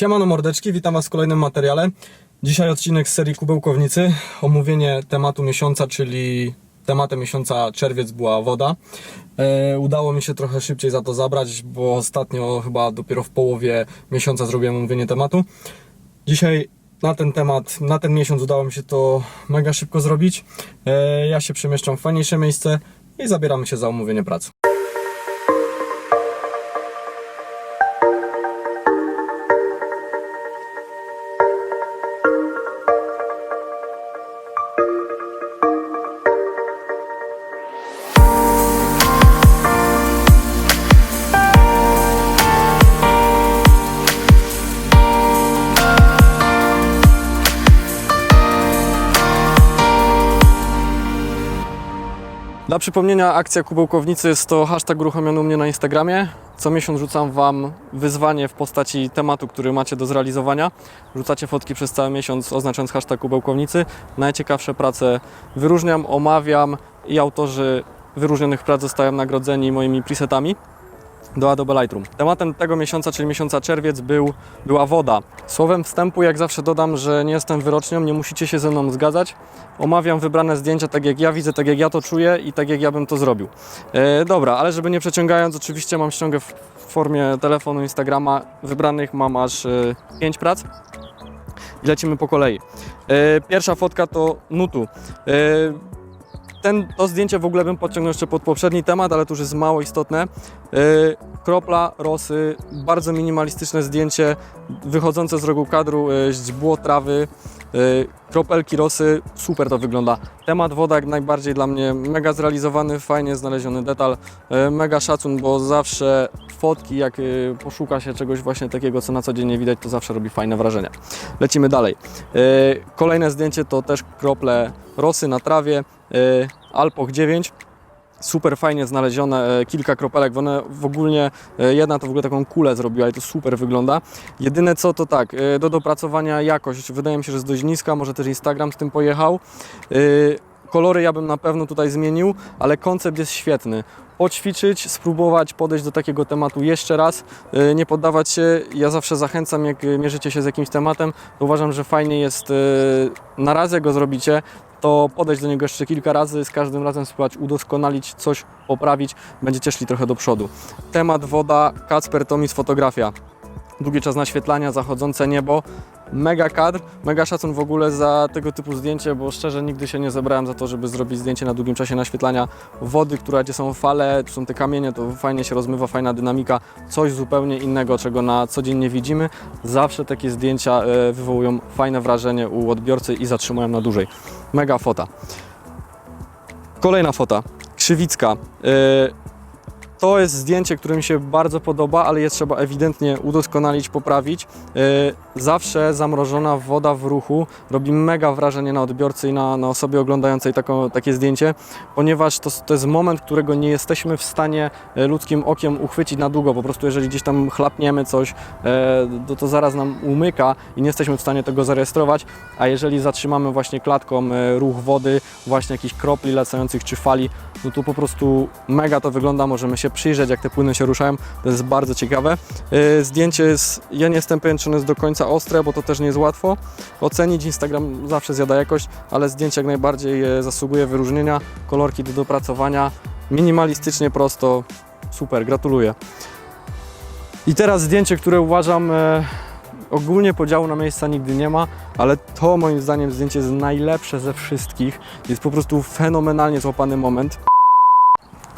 Siemano mordeczki, witam Was w kolejnym materiale. Dzisiaj odcinek z serii Kubełkownicy. Omówienie tematu miesiąca, czyli tematem miesiąca czerwiec była woda. E, udało mi się trochę szybciej za to zabrać, bo ostatnio chyba dopiero w połowie miesiąca zrobiłem omówienie tematu. Dzisiaj na ten temat, na ten miesiąc udało mi się to mega szybko zrobić. E, ja się przemieszczam w fajniejsze miejsce i zabieramy się za omówienie pracy. Dla przypomnienia, akcja Kubełkownicy jest to hashtag uruchomiony u mnie na Instagramie. Co miesiąc rzucam Wam wyzwanie w postaci tematu, który macie do zrealizowania. Rzucacie fotki przez cały miesiąc, oznaczając hashtag Kubełkownicy. Najciekawsze prace wyróżniam, omawiam i autorzy wyróżnionych prac zostają nagrodzeni moimi presetami do Adobe Lightroom. Tematem tego miesiąca, czyli miesiąca czerwiec, był, była woda. Słowem wstępu, jak zawsze dodam, że nie jestem wyrocznią, nie musicie się ze mną zgadzać. Omawiam wybrane zdjęcia tak jak ja widzę, tak jak ja to czuję i tak jak ja bym to zrobił. E, dobra, ale żeby nie przeciągając, oczywiście mam ściągę w formie telefonu, Instagrama. Wybranych mam aż 5 prac. I lecimy po kolei. E, pierwsza fotka to nutu. E, ten, to zdjęcie w ogóle bym podciągnął jeszcze pod poprzedni temat, ale to już jest mało istotne. Yy, kropla rosy, bardzo minimalistyczne zdjęcie, wychodzące z rogu kadru, yy, źdźbło trawy, yy, kropelki rosy, super to wygląda. Temat woda jak najbardziej dla mnie mega zrealizowany, fajnie znaleziony detal, yy, mega szacun, bo zawsze fotki, jak yy, poszuka się czegoś właśnie takiego, co na co dzień nie widać, to zawsze robi fajne wrażenie. Lecimy dalej. Yy, kolejne zdjęcie to też krople rosy na trawie, yy, Alpoch 9 super fajnie znalezione, kilka kropelek, one w ogóle, jedna to w ogóle taką kulę zrobiła i to super wygląda. Jedyne co to tak, do dopracowania jakość, wydaje mi się, że jest dość niska, może też Instagram z tym pojechał. Kolory ja bym na pewno tutaj zmienił, ale koncept jest świetny. Poćwiczyć, spróbować podejść do takiego tematu jeszcze raz, e, nie poddawać się. Ja zawsze zachęcam, jak e, mierzycie się z jakimś tematem, to uważam, że fajnie jest e, na raz, jak go zrobicie, to podejść do niego jeszcze kilka razy, z każdym razem spróbować udoskonalić, coś poprawić, będziecie szli trochę do przodu. Temat woda, Kacper Tomis fotografia. Długi czas naświetlania, zachodzące niebo, mega kadr, mega szacun w ogóle za tego typu zdjęcie, bo szczerze nigdy się nie zebrałem za to, żeby zrobić zdjęcie na długim czasie naświetlania wody, która gdzie są fale, są te kamienie, to fajnie się rozmywa, fajna dynamika, coś zupełnie innego, czego na co dzień nie widzimy. Zawsze takie zdjęcia e, wywołują fajne wrażenie u odbiorcy i zatrzymują na dłużej. Mega fota. Kolejna fota. Krzywicka. E, To jest zdjęcie, które mi się bardzo podoba, ale je trzeba ewidentnie udoskonalić, poprawić. E, Zawsze zamrożona woda w ruchu robi mega wrażenie na odbiorcy i na, na osobie oglądającej taką, takie zdjęcie, ponieważ to, to jest moment, którego nie jesteśmy w stanie e, ludzkim okiem uchwycić na długo. Po prostu jeżeli gdzieś tam chlapniemy coś, e, to, to zaraz nam umyka i nie jesteśmy w stanie tego zarejestrować, a jeżeli zatrzymamy właśnie klatką ruch wody, właśnie jakichś kropli lecających czy fali, no to po prostu mega to wygląda, możemy się przyjrzeć jak te płyny się ruszają, to jest bardzo ciekawe. E, Zdjęcie jest, ja nie jestem pewien czy ono jest do końca ostre, bo to też nie jest łatwo ocenić, Instagram zawsze zjada jakość, ale zdjęcie jak najbardziej e, zasługuje wyróżnienia, kolorki do dopracowania, minimalistycznie prosto, super, gratuluję. I teraz zdjęcie, które uważam e, ogólnie podziału na miejsca nigdy nie ma, ale to moim zdaniem zdjęcie jest najlepsze ze wszystkich. Jest po prostu fenomenalnie złapany moment.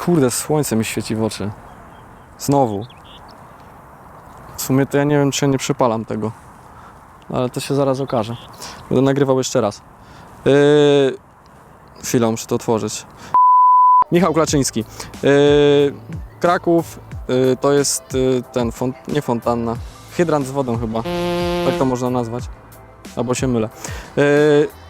Kurde, słońce mi świeci w oczy. Znowu. W sumie to ja nie wiem, czy ja nie przypalam tego. Ale to się zaraz okaże. Będę nagrywał jeszcze raz. Yy... Chwilę, muszę to otworzyć. Michał Klaczyński. Yy... Kraków yy, to jest yy, ten, font... nie fontanna, hydrant z wodą chyba. Tak to można nazwać. Albo się mylę. Yy,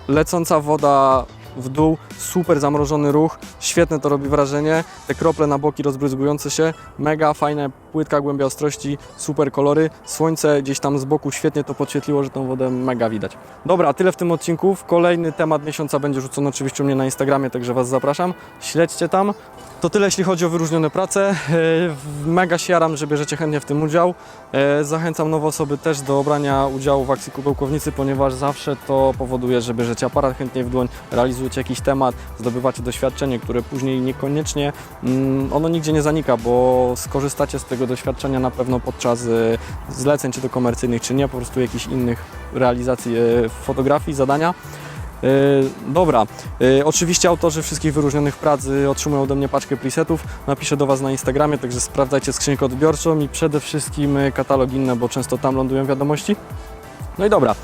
lecąca woda w dół, super zamrożony ruch, świetne to robi wrażenie. Te krople na boki rozbryzgujące się, mega fajne płytka głębia ostrości, super kolory, słońce gdzieś tam z boku świetnie to podświetliło, że tą wodę mega widać. Dobra, tyle w tym odcinku. Kolejny temat miesiąca będzie rzucony oczywiście u mnie na Instagramie, także Was zapraszam. Śledźcie tam. To tyle, jeśli chodzi o wyróżnione prace. E, Mega się jaram, że bierzecie chętnie w tym udział. E, Zachęcam nowe osoby też do brania udziału w akcji kubełkownicy, ponieważ zawsze to powoduje, że bierzecie aparat chętnie w dłoń, realizujecie jakiś temat, zdobywacie doświadczenie, które później niekoniecznie mm, ono nigdzie nie zanika, bo skorzystacie z tego doświadczenia na pewno podczas e, zleceń, czy to komercyjnych, czy nie, po prostu jakichś innych realizacji e, fotografii, zadania. E, Dobra, oczywiście autorzy wszystkich wyróżnionych prac otrzymują ode mnie paczkę presetów. Napiszę do Was na Instagramie, także sprawdzajcie skrzynkę odbiorczą i przede wszystkim katalog inne, bo często tam lądują wiadomości. No i dobra,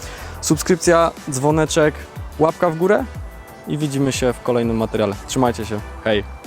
subskrypcja, dzwoneczek, łapka w górę i widzimy się w kolejnym materiale. Trzymajcie się, hej!